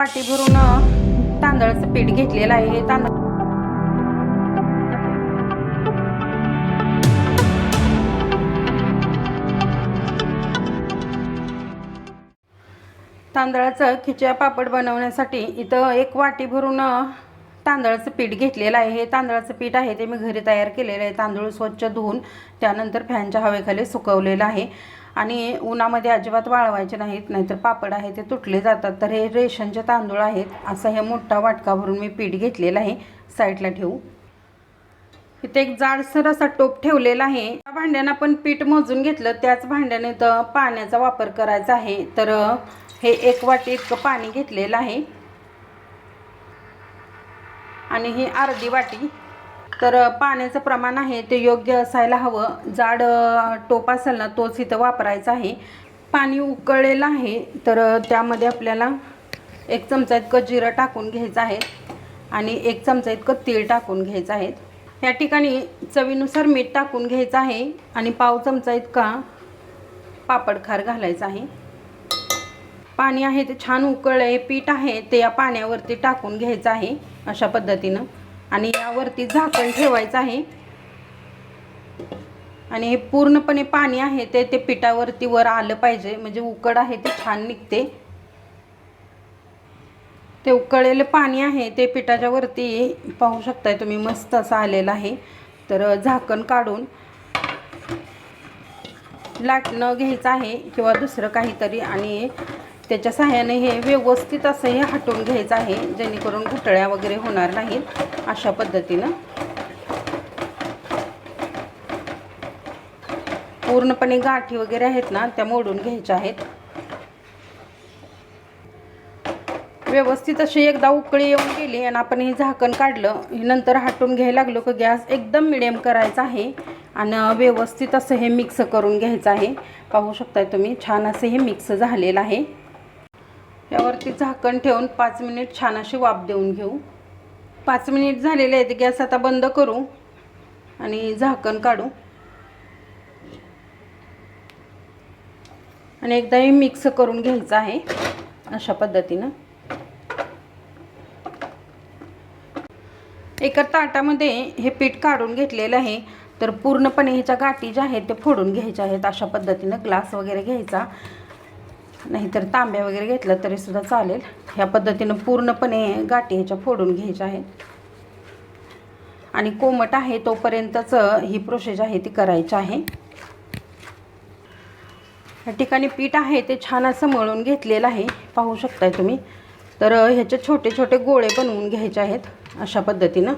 पाटी भरून तांदळाचं पीठ घेतलेलं आहे. तांदळ तांदळाचं खिच्या पापड बनवण्यासाठी इथं एक वाटी भरून तांदळाचं पीठ घेतलेलं आहे. हे तांदळाचं पीठ आहे ते मी घरी तयार केलेलं आहे. तांदूळ स्वच्छ धुवून त्यानंतर फॅनच्या हवेखाली सुकवलेलं आहे. आणि उन्हामध्ये अजिबात वाळवायचे नाहीत नाहीतर पापड आहे ते तुटले जातात. तर हे रेशनचे तांदूळ आहेत. असा हे मोठा वाटका भरून मी पीठ घेतलेलं आहे. साईडला ठेवू. इथे एक जाडसर असा टोप ठेवलेला आहे. त्या भांड्यानं आपण पीठ मोजून घेतलं. त्याच भांड्याने तर पाण्याचा वापर करायचा आहे. तर हे एक वाटी इतकं पाणी घेतलेलं आहे. आणि ही अर्धी वाटी तर पाण्याचं प्रमाण आहे ते योग्य असायला हवं. जाड टोप असेल ना तोच इथं वापरायचा आहे. पाणी उकळलेलं आहे तर त्यामध्ये आपल्याला एक चमचा इतकं जिरं टाकून घ्यायचं आहे आणि एक चमचा इतकं तीळ टाकून घ्यायचं आहे. या ठिकाणी चवीनुसार मीठ टाकून घ्यायचं आहे आणि पाव चमचा इतका पापड खार घालायचा आहे. पाणी आहे ते छान उकळलं आहे पीठ आहे ते या पाण्यावरती टाकून घ्यायचं आहे अशा पद्धतीनं. आणि यावरती झाकण ठेवायचं आहे. आणि हे पूर्णपणे पाणी आहे ते ते पिठावरती वर आलं पाहिजे. म्हणजे उकड आहे ते छान निघते. ते उकळलेलं पाणी आहे ते पिठाच्या वरती पाहू शकताय तुम्ही मस्त असं आलेलं आहे. तर झाकण काढून लाटणं घ्यायचं आहे किंवा दुसरं काहीतरी. आणि त्याच्या सहाय्याने हे व्यवस्थित असं हे हटवून घ्यायचं आहे जेणेकरून घुटळ्या वगैरे होणार नाहीत अशा पद्धतीनं. पूर्णपणे गाठी वगैरे आहेत ना त्या मोडून घ्यायच्या आहेत. व्यवस्थित अशी एकदा उकळी येऊन गेली आणि आपण हे झाकण काढलं हे नंतर हटून घ्यायला लागलो की गॅस एकदम मिडियम करायचा आहे आणि व्यवस्थित असं हे मिक्स करून घ्यायचं आहे. पाहू शकताय तुम्ही छान असं हे मिक्स झालेलं आहे. यावरती झाकण ठेवून पाच मिनिट छान अशी वाफ देऊन घेऊ. पाच मिनिट झालेले आहेत गॅस आता बंद करू आणि झाकण काढू. आणि एकदा हे मिक्स करून घ्यायचं आहे अशा पद्धतीनं. एका ताटामध्ये हे पीठ काढून घेतलेलं आहे तर पूर्णपणे ह्याच्या गाठी ज्या आहेत ते फोडून घ्यायच्या आहेत अशा पद्धतीनं ग्लास वगैरे घ्यायचा. नाहीतर तांब्या वगैरे घेतलं तरी सुद्धा चालेल. ह्या पद्धतीनं पूर्णपणे गाठी ह्याच्या फोडून घ्यायच्या आहेत. आणि कोमट आहे तोपर्यंतच ही प्रोसेस आहे ती करायची आहे. या ठिकाणी पीठ आहे ते छान असं मळून घेतलेलं आहे. पाहू शकताय तुम्ही. तर ह्याचे छोटे छोटे गोळे बनवून घ्यायचे आहेत अशा पद्धतीनं.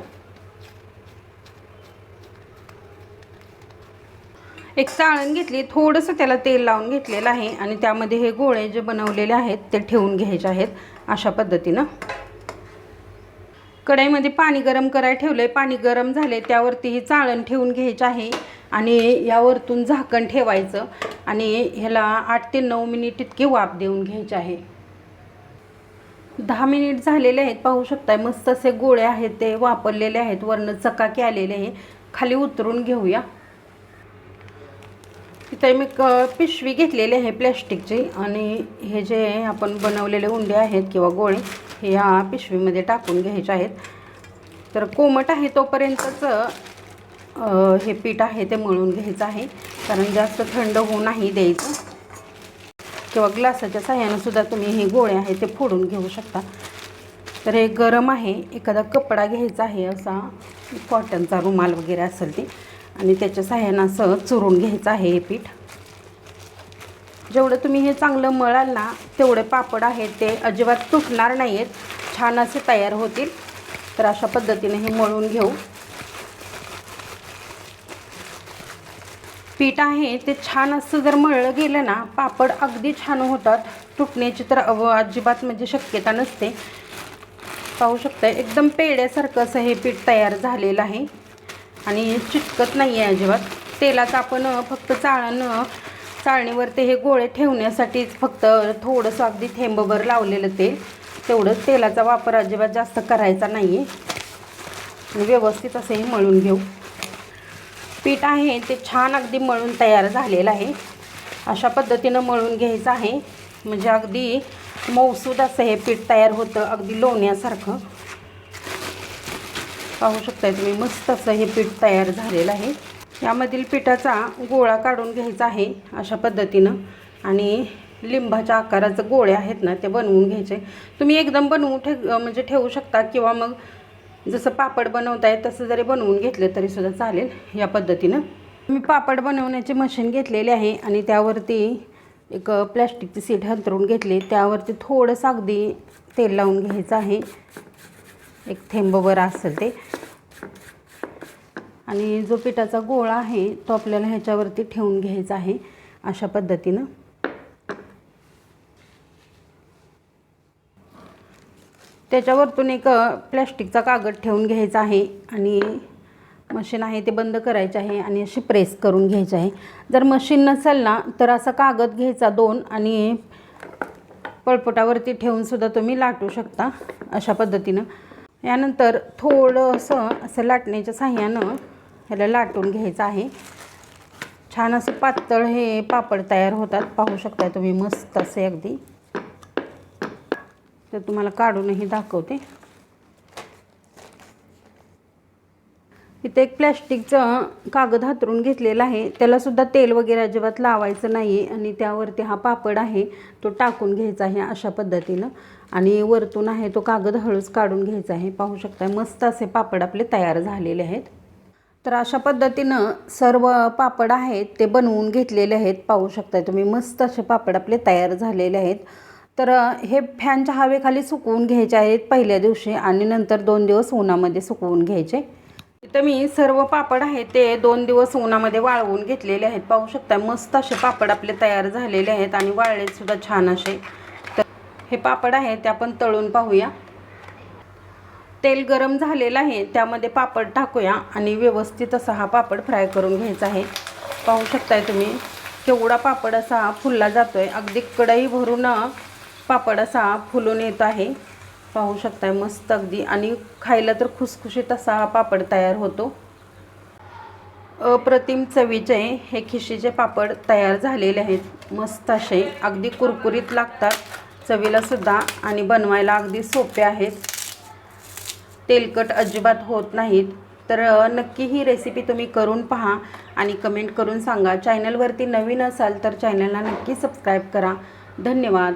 एक चाळण घेतली थोडंसं त्याला तेल लावून घेतलेलं आहे आणि त्यामध्ये हे गोळे जे बनवलेले आहेत ते ठेवून घ्यायचे आहेत अशा पद्धतीनं. कढईमध्ये पाणी गरम करायला ठेवलं आहे पाणी गरम झाले त्यावरती ही चाळण ठेवून घ्यायची आहे आणि यावरतून झाकण ठेवायचं आणि ह्याला आठ ते नऊ मिनिट इतकी वाफ देऊन घ्यायचे आहे. दहा मिनिट झालेले आहेत पाहू शकताय. मस्त असे गोळे आहेत ते वापरलेले आहेत. वरनं चकाकी आलेले आहे. खाली उतरून घेऊया. इथे मी क पिशवी घेतलेली आहे प्लॅस्टिकची आणि हे जे आपण बनवलेले उंडे आहेत किंवा गोळे हे या पिशवीमध्ये टाकून घ्यायचे आहेत. तर कोमट आहे तोपर्यंतच हे पीठ आहे ते मळून घ्यायचं आहे. कारण जास्त थंड होऊ नाही द्यायचं. किंवा ग्लासाच्या साह्यानं सुद्धा तुम्ही हे गोळे आहे ते फोडून घेऊ शकता. तर हे गरम आहे. एखादा कपडा घ्यायचा आहे असा कॉटनचा रुमाल वगैरे असेल ते. आणि त्याच्या साह्यानं असं चुरून घ्यायचं आहे हे पीठ. जेवढं तुम्ही हे चांगलं मळाल ना तेवढे पापड आहेत ते अजिबात तुटणार नाही आहेत छान असे तयार होतील. तर अशा पद्धतीने हे मळून घेऊ. पीठ आहे ते छान असं जर मळलं गेलं ना पापड अगदी छान होतात. तुटण्याची तर अव अजिबात म्हणजे शक्यता नसते. पाहू शकता एकदम पेड्यासारखं असं हे पीठ तयार झालेलं आहे. आणि चिटकत नाही आहे अजिबात. तेलाचं आपण फक्त चाळणं चाळणीवर ते हे गोळे ठेवण्यासाठीच फक्त थोडंसं अगदी थेंबभर लावलेलं तेल. तेवढंच तेलाचा वापर अजिबात जास्त करायचा नाही आहे व्यवस्थित असं हे मळून घेऊ. पीठ आहे ते छान अगदी मळून तयार झालेलं आहे. अशा पद्धतीनं मळून घ्यायचं आहे. म्हणजे अगदी मौसूद असं हे पीठ तयार होतं अगदी लोण्यासारखं. पाहू शकताय तुम्ही मस्त असं हे पीठ तयार झालेलं आहे. यामधील पिठाचा गोळा काढून घ्यायचा आहे अशा पद्धतीनं. आणि लिंबाच्या आकाराचं गोळे आहेत ना ते बनवून घ्यायचे. तुम्ही एकदम बनवून ठे म्हणजे ठेवू शकता किंवा मग जसं पापड बनवताय तसं जरी बनवून घेतलं तरीसुद्धा चालेल या पद्धतीनं. मी पापड बनवण्याचे मशीन घेतलेले आहे आणि त्यावरती एक प्लॅस्टिकची सीट हंतरून घेतली. त्यावरती थोडंसं अगदी तेल लावून घ्यायचं आहे. एक थेंबवर असेल ते. आणि जो पिठाचा गोळा आहे तो आपल्याला ह्याच्यावरती ठेवून घ्यायचा आहे अशा पद्धतीनं. त्याच्यावरतून एक प्लॅस्टिकचा कागद ठेवून घ्यायचा आहे आणि मशीन आहे ते बंद करायचे आहे आणि अशी प्रेस करून घ्यायची आहे. जर मशीन नसेल ना तर असा कागद घ्यायचा दोन आणि पळपटावरती ठेवूनसुद्धा तुम्ही लाटू शकता अशा पद्धतीनं. यानंतर थोडंसं असं लाटण्याच्या साह्यानं ह्याला लाटून घ्यायचं आहे. छान असं पातळ हे पापड तयार होतात. पाहू शकता तुम्ही मस्त असे अगदी. तर तुम्हाला काढूनही दाखवते. इथं एक प्लॅस्टिकचं कागद हातरून घेतलेला आहे. त्यालासुद्धा तेल वगैरे अजिबात लावायचं नाही आहे आणि त्यावरती हा पापड आहे. तो टाकून घ्यायचा आहे अशा पद्धतीनं. आणि वरतून आहे तो कागद हळूच काढून घ्यायचा आहे. पाहू शकता मस्त असे पापड आपले तयार झालेले आहेत. तर अशा पद्धतीनं सर्व पापड आहेत ते बनवून घेतलेले आहेत. पाहू शकता तुम्ही मस्त असे पापड आपले तयार झालेले आहेत. तर हे फॅनच्या हवेखाली सुकवून घ्यायचे आहेत पहिल्या दिवशी आणि नंतर दोन दिवस उन्हामध्ये सुकवून घ्यायचे. इथं मी सर्व पापड आहेत ते दोन दिवस उन्हामध्ये वाळवून घेतलेले आहेत. पाहू शकता मस्त असे पापड आपले तयार झालेले आहेत आणि वाळले सुद्धा छान असे. तर हे पापड आहे ते आपण तळून पाहूया. तेल गरम झालेलं आहे त्यामध्ये पापड टाकूया आणि व्यवस्थित असा हा पापड फ्राय करून घ्यायचा आहे. पाहू शकताय तुम्ही केवढा पापड असा फुलला जातो आहे अगदी कढई भरून पापड असा फुलून येत आहे. पाहू शकताय मस्त अगदी. आणि खायला तर खुसखुशीत असा हा पापड तयार होतो. अप्रतिम चवीचे हे खिशीचे पापड तयार झालेले आहेत. मस्त असे. अगदी कुरकुरीत लागतात. चवीला सुद्धा आणि बनवायला अगदी सोपे आहेत. तेलकट अजिबात होत नाहीत. तर नक्की ही रेसिपी तुम्ही करून पहा आणि कमेंट करून सांगा. चॅनलवरती नवीन असाल तर चॅनलला नक्की सबस्क्राईब करा. धन्यवाद.